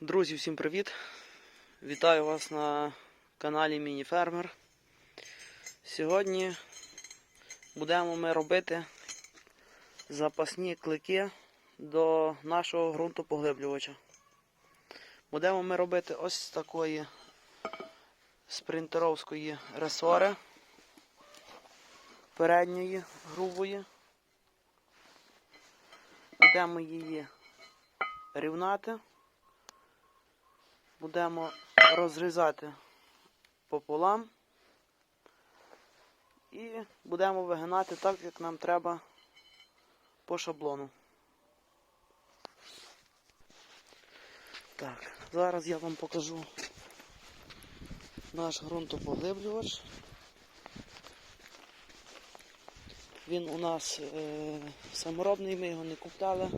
Друзі, всім привіт! Вітаю вас на каналі Мініфермер. Сьогодні будемо ми робити запасні клики до нашого ґрунтопоглиблювача. Будемо ми робити ось такої спринтеровської ресори передньої грубої. Будемо її рівнати. Будемо розрізати пополам і будемо вигинати так, як нам треба по шаблону. Так, зараз я вам покажу наш ґрунтопоглиблювач. Він у нас е, саморобний, ми його не купляли.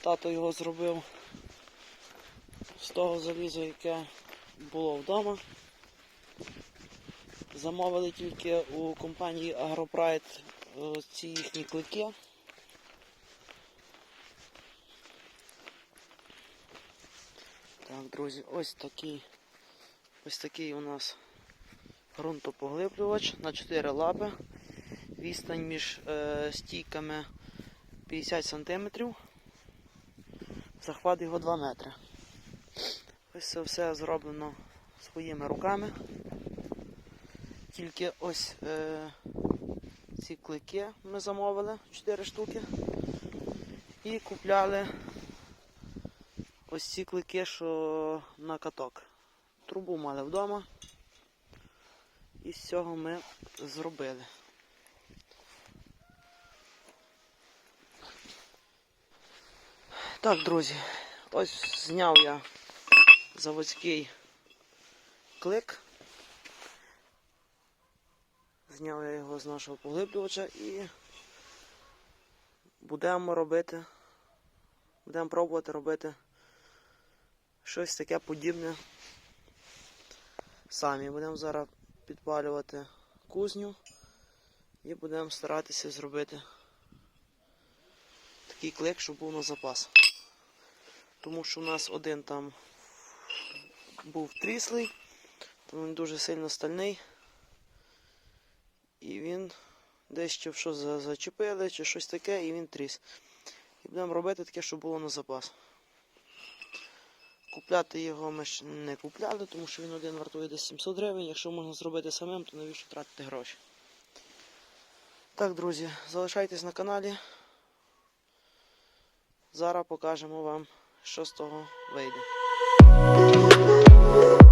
Тато його зробив з того заліза, яке було вдома. Замовили тільки у компанії Агропрайд е, ці їхні клики. Так, друзі, ось такий ось такий у нас ґрунтопоглиблювач на 4 лапи. Відстань між е, стійками 50 см. Захват його 2 метри. Ось це все зроблено своїми руками. Тільки ось е, ці клики ми замовили 4 штуки. І купляли ось ці клики, що на каток. Трубу мали вдома. І з цього ми зробили. Так, друзі, ось зняв я заводський клик. Зняв я його з нашого поглиблювача і будемо робити, будемо пробувати робити щось таке подібне самі. Будемо зараз підпалювати кузню і будемо старатися зробити такий клик, щоб був на запас. Тому що у нас один там був тріслий, тому він дуже сильно стальний. І він десь ще в зачепили чи щось таке, і він тріс. І будемо робити таке, щоб було на запас. Купляти його ми ж не купляли, тому що він один вартує десь 700 гривень. Якщо можна зробити самим, то навіщо тратити гроші? Так, друзі, залишайтесь на каналі. Зараз покажемо вам, що з того вийде. Так,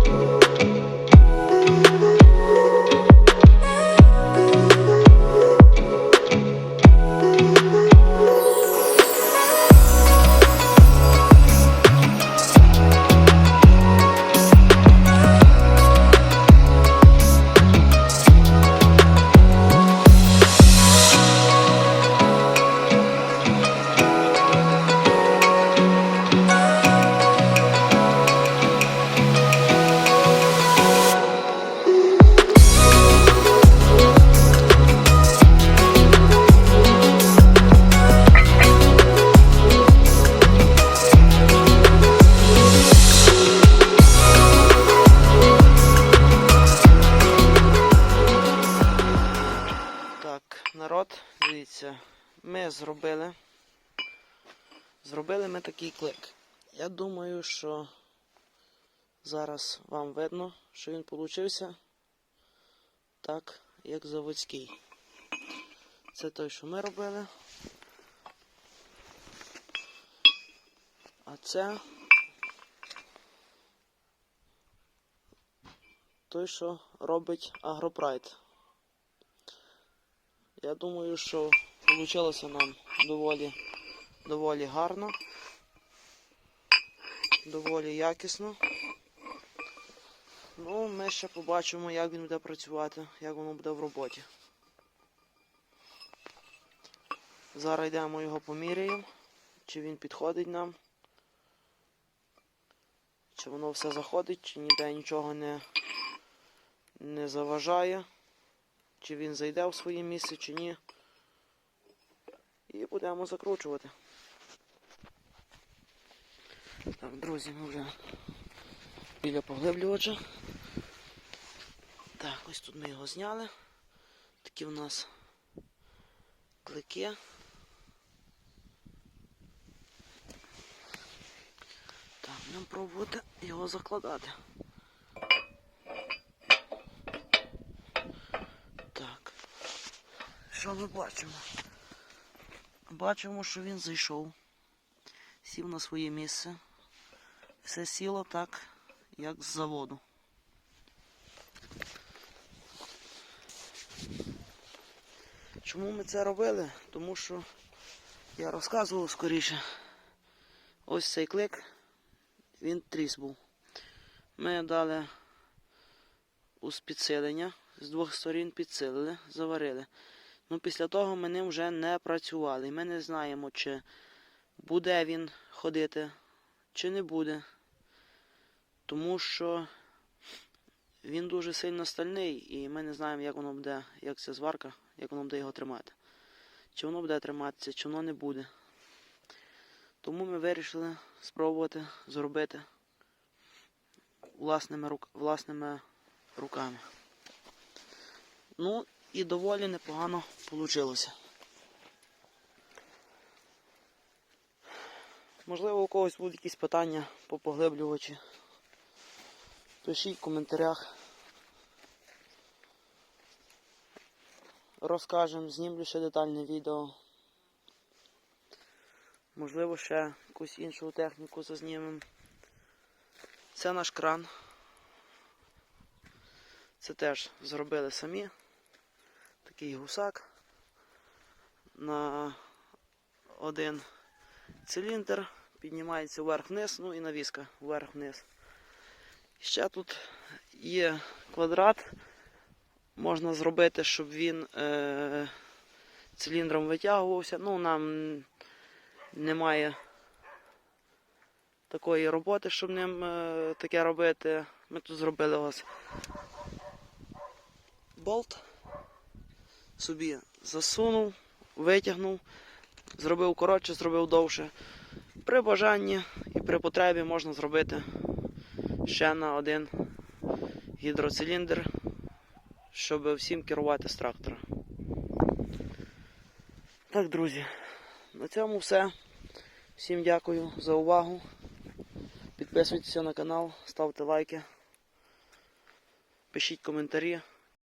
ми зробили. Зробили ми такий клик. Я думаю, що зараз вам видно, що він получився так, як заводський. Це той, що ми робили. А це той, що робить Агропрайд. Я думаю, що вийшло нам доволі, доволі гарно, доволі якісно. Ну, ми ще побачимо, як він буде працювати, як воно буде в роботі. Зараз йдемо його поміряємо, чи він підходить нам, чи воно все заходить, чи ніде нічого не, не заважає чи він зайде в своє місце, чи ні. І будемо закручувати. Так, друзі, ми вже біля поглиблювача. Так, ось тут ми його зняли. Такі в нас клики. Так, будемо пробувати його закладати. Так. Що ми бачимо? Бачимо, що він зайшов, сів на своє місце. Все сіло так, як з заводу. Чому ми це робили? Тому що я розказував скоріше. Ось цей клик, він тріс був. Ми дали ус підсилення, з двох сторін підсилили, заварили. Ну, після того ми ним вже не працювали. Ми не знаємо, чи буде він ходити, чи не буде. Тому що він дуже сильно стальний, і ми не знаємо, як воно буде, як ця зварка, як воно буде його тримати. Чи воно буде триматися, чи воно не буде. Тому ми вирішили спробувати зробити власними, власними руками. Ну, і доволі непогано вийшло. Можливо, у когось будуть якісь питання по поглиблювачі. Пишіть в коментарях. Розкажемо, знімлю ще детальне відео. Можливо, ще якусь іншу техніку зазнімемо. Це наш кран. Це теж зробили самі. Такий гусак на один циліндр, піднімається вверх-вниз, ну і навіска вверх-вниз. Ще тут є квадрат, можна зробити, щоб він е, циліндром витягувався. Ну, нам немає такої роботи, щоб ним е, таке робити. Ми тут зробили ось болт, собі засунув, витягнув, зробив коротше, зробив довше. При бажанні і при потребі можна зробити ще на один гідроциліндр, щоб всім керувати з трактора. Так, друзі, на цьому все. Всім дякую за увагу. Підписуйтеся на канал, ставте лайки, пишіть коментарі.